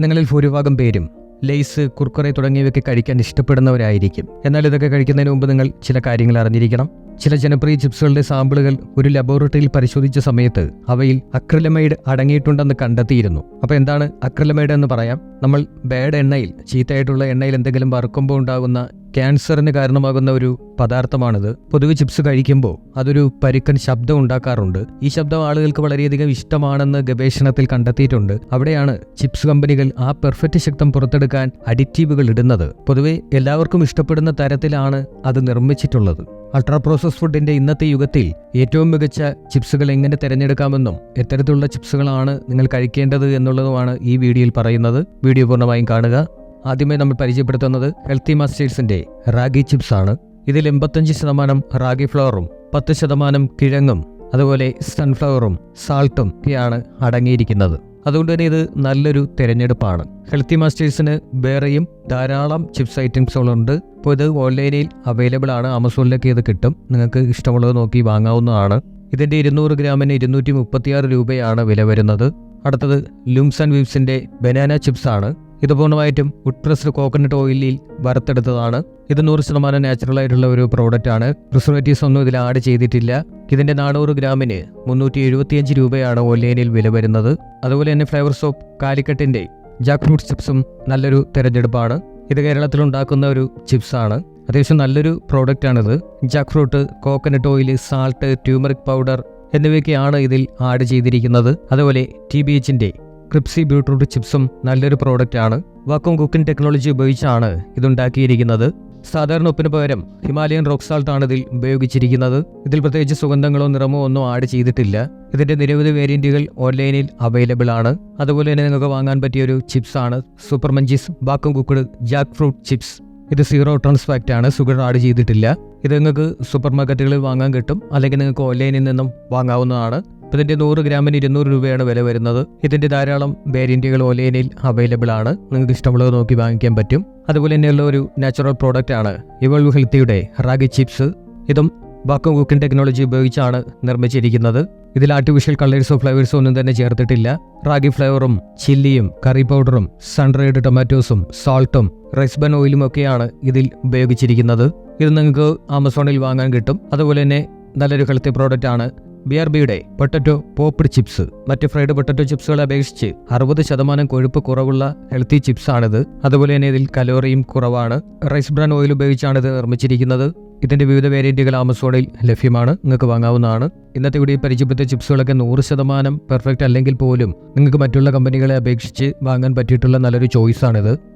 നിങ്ങളിൽ ഭൂരിഭാഗം പേരും ലേസ് കുർക്കുറെ തുടങ്ങിയവയൊക്കെ കഴിക്കാൻ ഇഷ്ടപ്പെടുന്നവരായിരിക്കും. എന്നാൽ ഇതൊക്കെ കഴിക്കുന്നതിന് മുമ്പ് നിങ്ങൾ ചില കാര്യങ്ങൾ അറിഞ്ഞിരിക്കണം. ചില ജനപ്രിയ ചിപ്സുകളുടെ സാമ്പിളുകൾ ഒരു ലബോറട്ടറിയിൽ പരിശോധിച്ച സമയത്ത് അവയിൽ അക്രിലമൈഡ് അടങ്ങിയിട്ടുണ്ടെന്ന് കണ്ടെത്തിയിരുന്നു. അപ്പോൾ എന്താണ് അക്രിലമൈഡ് എന്ന് പറയാം? നമ്മൾ ബാഡ് എണ്ണയിൽ ചീത്തയായിട്ടുള്ള എണ്ണയിൽ എന്തെങ്കിലും വറുക്കുമ്പോൾ ഉണ്ടാകുന്ന ക്യാൻസറിന് കാരണമാകുന്ന ഒരു പദാർത്ഥമാണിത്. പൊതുവെ ചിപ്സ് കഴിക്കുമ്പോൾ അതൊരു പരുക്കൻ ശബ്ദം ഉണ്ടാക്കാറുണ്ട്. ഈ ശബ്ദം ആളുകൾക്ക് വളരെയധികം ഇഷ്ടമാണെന്ന് ഗവേഷണത്തിൽ കണ്ടെത്തിയിട്ടുണ്ട്. അവിടെയാണ് ചിപ്സ് കമ്പനികൾ ആ പെർഫെക്റ്റ് ശബ്ദം പുറത്തെടുക്കാൻ അഡിറ്റീവുകൾ ഇടുന്നത്. പൊതുവെ എല്ലാവർക്കും ഇഷ്ടപ്പെടുന്ന തരത്തിലാണ് അത് നിർമ്മിച്ചിട്ടുള്ളത്. അൾട്രാ പ്രോസസ് ഫുഡിന്റെ ഇന്നത്തെ യുഗത്തിൽ ഏറ്റവും മികച്ച ചിപ്സുകൾ എങ്ങനെ തിരഞ്ഞെടുക്കാമെന്നും എത്തരത്തിലുള്ള ചിപ്സുകളാണ് നിങ്ങൾ കഴിക്കേണ്ടത് എന്നുള്ളതുമാണ് ഈ വീഡിയോയിൽ പറയുന്നത്. വീഡിയോ പൂർണമായും കാണുക. ആദ്യമേ നമ്മൾ പരിചയപ്പെടുത്തുന്നത് ഹെൽത്തി മാസ്റ്റേഴ്സിന്റെ റാഗി ചിപ്സ് ആണ്. ഇതിൽ എൺപത്തഞ്ച് ശതമാനം റാഗി ഫ്ലവറും പത്ത് ശതമാനം കിഴങ്ങും അതുപോലെ സൺഫ്ലവറും സാൾട്ടും ഒക്കെയാണ് അടങ്ങിയിരിക്കുന്നത്. അതുകൊണ്ട് തന്നെ ഇത് നല്ലൊരു തിരഞ്ഞെടുപ്പാണ്. ഹെൽത്തി മാസ്റ്റേഴ്സിന് വേറെയും ധാരാളം ചിപ്സ് ഐറ്റംസുകളുണ്ട് ഇപ്പോൾ ഇത് ഓൺലൈനിൽ അവൈലബിൾ ആണ്. ആമസോണിലൊക്കെ ഇത് കിട്ടും. നിങ്ങൾക്ക് ഇഷ്ടമുള്ളത് നോക്കി വാങ്ങാവുന്നതാണ്. ഇതിന്റെ ഇരുന്നൂറ് ഗ്രാമിന് ഇരുന്നൂറ്റി മുപ്പത്തിയാറ് രൂപയാണ് വില വരുന്നത്. അടുത്തത് ലൂംസ് ആൻഡ് വീവ്സിന്റെ ബനാന ചിപ്സ് ആണ്. ഇത് പൂർണമായിട്ടും ഉട്രസ്ഡ് കോക്കനട്ട് ഓയിലിൽ വറുത്തെടുത്തതാണ്. ഇത് നൂറ് ശതമാനം നാച്ചുറൽ ആയിട്ടുള്ള ഒരു പ്രോഡക്റ്റ് ആണ്. പ്രിസർവേറ്റീവ്സ് ഒന്നും ഇതിൽ ആഡ് ചെയ്തിട്ടില്ല. ഇതിന്റെ നാനൂറ് ഗ്രാമിന് മുന്നൂറ്റി എഴുപത്തിയഞ്ച് രൂപയാണ് ഓൺലൈനിൽ വില വരുന്നത്. അതുപോലെ തന്നെ ഫ്ലേവർ സോപ്പ് കാലിക്കട്ടിന്റെ ജാക്ക് ഫ്രൂട്ട് ചിപ്സും നല്ലൊരു തിരഞ്ഞെടുപ്പാണ്. ഇത് കേരളത്തിൽ ഉണ്ടാക്കുന്ന ഒരു ചിപ്സ് ആണ്. അത്യാവശ്യം നല്ലൊരു പ്രോഡക്റ്റ് ആണിത്. Jack fruit coconut oil salt turmeric powder എന്നിവയൊക്കെയാണ് ഇതിൽ ആഡ് ചെയ്തിരിക്കുന്നത്. അതുപോലെ ടി ബി എച്ചിന്റെ ക്രിപ്സി ബീട്രൂട്ട് ചിപ്സും നല്ലൊരു പ്രോഡക്റ്റ് ആണ്. വാക്കും കുക്കിംഗ് ടെക്നോളജി ഉപയോഗിച്ചാണ് ഇതുണ്ടാക്കിയിരിക്കുന്നത്. സാധാരണ ഉപ്പിന് പകരം ഹിമാലയൻ റോക്ക് സാൾട്ട് ആണ് ഇതിൽ ഉപയോഗിച്ചിരിക്കുന്നത്. ഇതിൽ പ്രത്യേകിച്ച് സുഗന്ധങ്ങളോ നിറമോ ഒന്നും ആഡ് ചെയ്തിട്ടില്ല. ഇതിന്റെ നിരവധി വേരിയന്റുകൾ ഓൺലൈനിൽ അവൈലബിൾ ആണ്. അതുപോലെ തന്നെ നിങ്ങൾക്ക് വാങ്ങാൻ പറ്റിയ ഒരു ചിപ്സ് ആണ് സൂപ്പർ മഞ്ചീസ് ബാക്കും കുക്കഡ് ജാക്ക് ഫ്രൂട്ട് ചിപ്സ് ഇത് സീറോ ട്രാൻസ്ഫാക്റ്റ് ആണ്. സുഗർ ആഡ് ചെയ്തിട്ടില്ല. ഇത് നിങ്ങൾക്ക് സൂപ്പർ മാർക്കറ്റുകളിൽ വാങ്ങാൻ കിട്ടും. അല്ലെങ്കിൽ നിങ്ങൾക്ക് ഓൺലൈനിൽ നിന്നും വാങ്ങാവുന്നതാണ്. ഇതിന്റെ നൂറ് ഗ്രാമിന് ഇരുന്നൂറ് രൂപയാണ് വില വരുന്നത്. ഇതിന്റെ ധാരാളം വേരിയന്റുകൾ ഓൺലൈനിൽ അവൈലബിൾ ആണ്. നിങ്ങൾക്ക് ഇഷ്ടമുള്ളത് നോക്കി വാങ്ങിക്കാൻ പറ്റും. അതുപോലെ തന്നെയുള്ള ഒരു നാച്ചുറൽ ആണ്. ഇവൾവ് ഹെൽത്തിയുടെ റാഗി ചിപ്സ് ഇതും വാക്വം കുക്കിംഗ് ടെക്നോളജി ഉപയോഗിച്ചാണ് നിർമ്മിച്ചിരിക്കുന്നത്. ഇതിൽ ആർട്ടിഫിഷ്യൽ കളേഴ്സോ ഫ്ലേവേഴ്സോ ഒന്നും തന്നെ ചേർത്തിട്ടില്ല. റാഗി ഫ്ലേവറും ചില്ലിയും കറി പൗഡറും സൺഡ്രൈഡ് ടൊമാറ്റോസും സാൾട്ടും റൈസ്ബൻ ഓയിലും ഒക്കെയാണ് ഇതിൽ ഉപയോഗിച്ചിരിക്കുന്നത്. ഇത് നിങ്ങൾക്ക് ആമസോണിൽ വാങ്ങാൻ കിട്ടും. അതുപോലെ തന്നെ നല്ലൊരു ഹെൽത്തി പ്രോഡക്റ്റ് ആണ്. ബി ആർ ബിയുടെ പൊട്ടറ്റോ പോപ്ഡ് ചിപ്സ് മറ്റ് ഫ്രൈഡ് പൊട്ടറ്റോ ചിപ്സുകളെ അപേക്ഷിച്ച് അറുപത് ശതമാനം കൊഴുപ്പ് കുറവുള്ള ഹെൽത്തി ചിപ്സാണിത്. അതുപോലെ തന്നെ ഇതിൽ കലോറിയും കുറവാണ്. റൈസ് ബ്രാൻ ഓയിൽ ഉപയോഗിച്ചാണ് ഇത് നിർമ്മിച്ചിരിക്കുന്നത്. ഇതിന്റെ വിവിധ വേരിയന്റുകൾ ആമസോണിൽ ലഭ്യമാണ്. നിങ്ങൾക്ക് വാങ്ങാവുന്നതാണ്. ഇന്നത്തെ കൂടി പരിചയപ്പെടുത്തിയ ചിപ്സുകളൊക്കെ നൂറ് ശതമാനം പെർഫെക്റ്റ് അല്ലെങ്കിൽ പോലും നിങ്ങൾക്ക് മറ്റുള്ള കമ്പനികളെ അപേക്ഷിച്ച് വാങ്ങാൻ പറ്റിയിട്ടുള്ള നല്ലൊരു ചോയ്സാണിത്.